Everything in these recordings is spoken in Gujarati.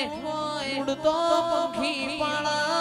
ઉડતો પંખી પણા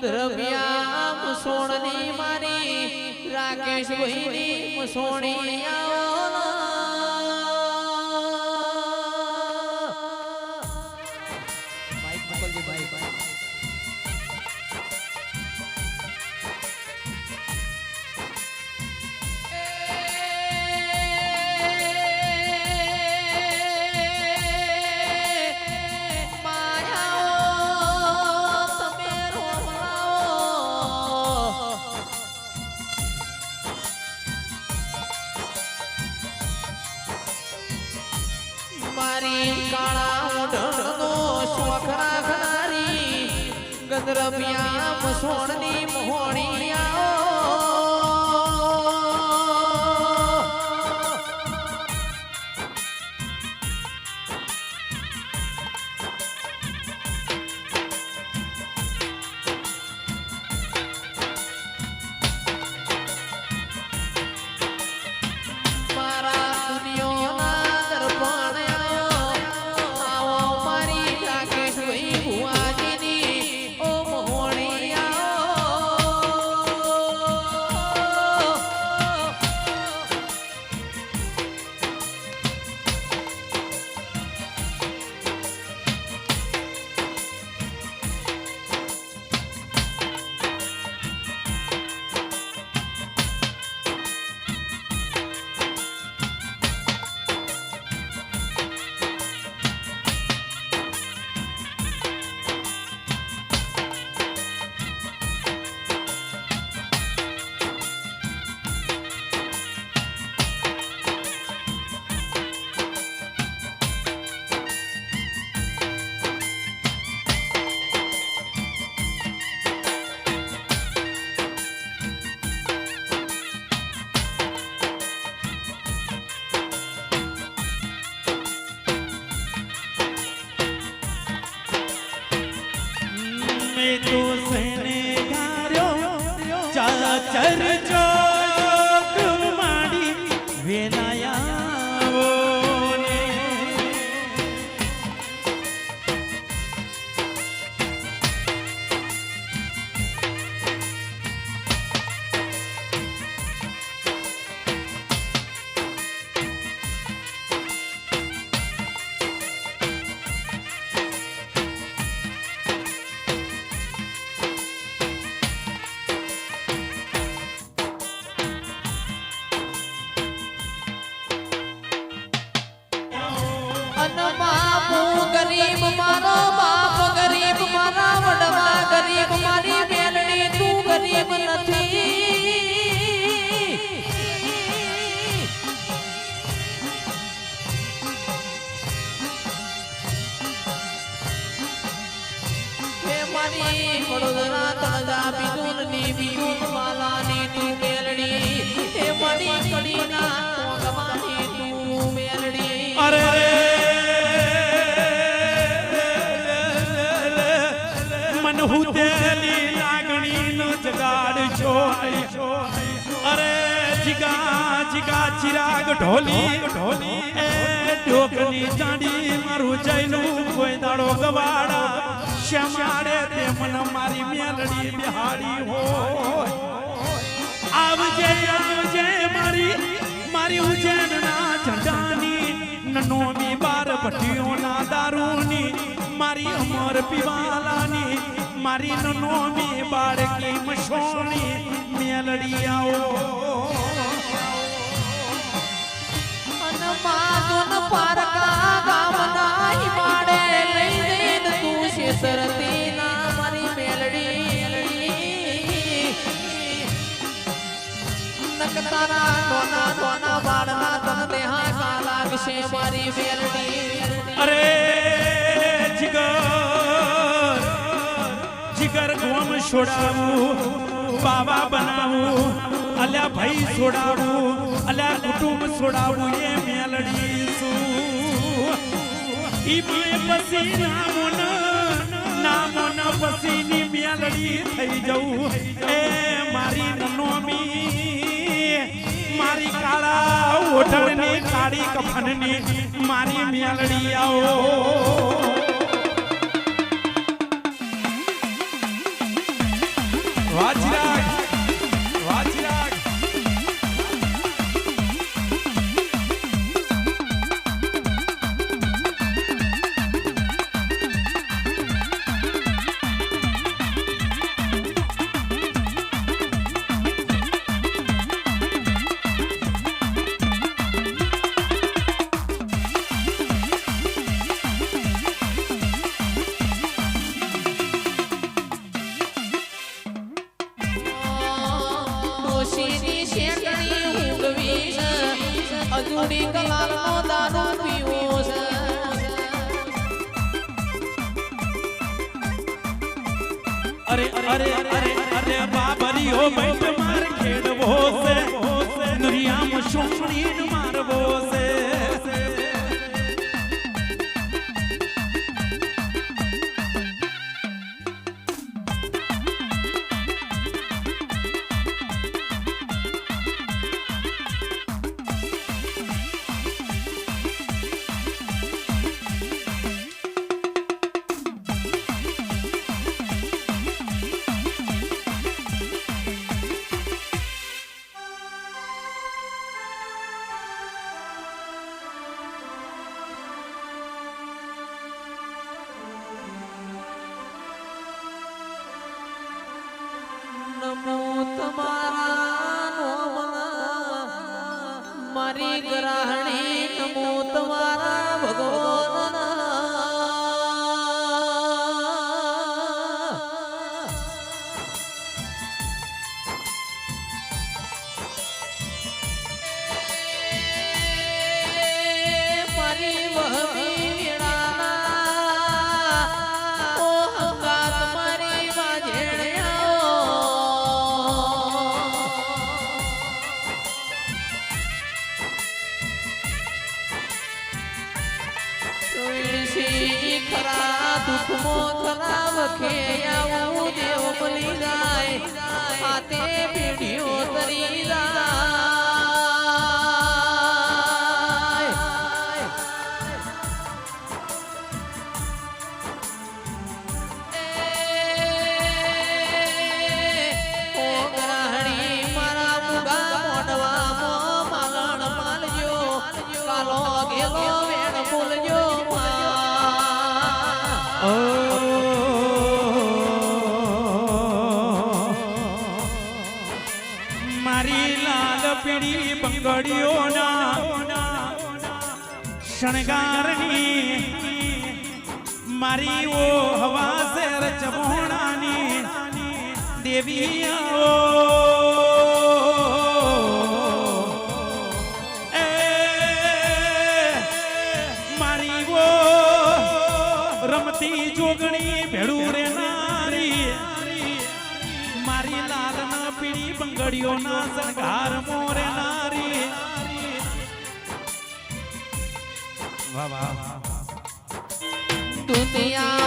મારી સોણની મારી રાકેશ ભાઈની સોણી આવો ગંદરમિયા મસોણની જીગા જીગા ચિરાગ ઢોલી ઢોલી એ ડોકની ચાંદી મારું જઈનું કોઈ દાડો ગવાડા શ્યામાડે તે મન મારી મેલડી બિહારી હોય આવજે આવજે મારી મારી ઉજ્જૈનના ઝંડાની, નનોમી બાર ભઠ્ઠીઓના દારૂની, મારી અમર પીવાલાની, મારી નનોમી બાળકી મશોની મેલડી આવો નકતારા નોના નોના બાળના તન દેહા કા અરે, જીગર જીગર ગોમ છોડાવું બાબા બનાવું, અલ્યા ભાઈ છોડાવું, અલ્યા કુટુંબ છોડાવું, એ મેલડી શું ઈ માય પછી નામોન નામોન પછીની મેલડી થઈ જવું. એ મારી નનોમી મારી કાળા ઓઢણની કાળી કફનની મારી મેલડી આવો. અરે અરે અરે અરે બાબરીઓ બેટ માર ખેડવો છે. દુનિયામાં સોમણીન મારવો છે. વખે આવું દેવ મળી જાય. મારી લાલ પીળી બંગડીઓના શણગારની મારી ઓ હવા શેર ચમોણાની દેવી પગડીઓ ના સંઘાર મોરે નારી. વાહ વાહ દુનિયા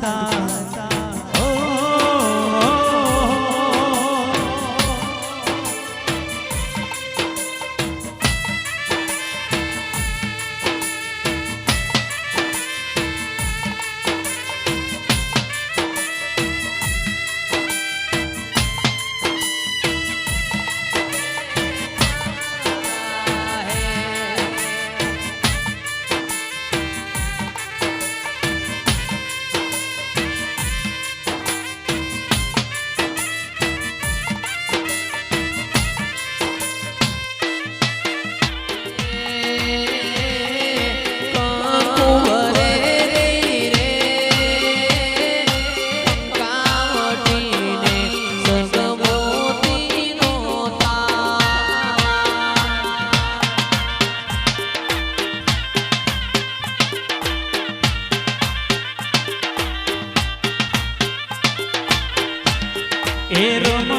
দাতা Cerro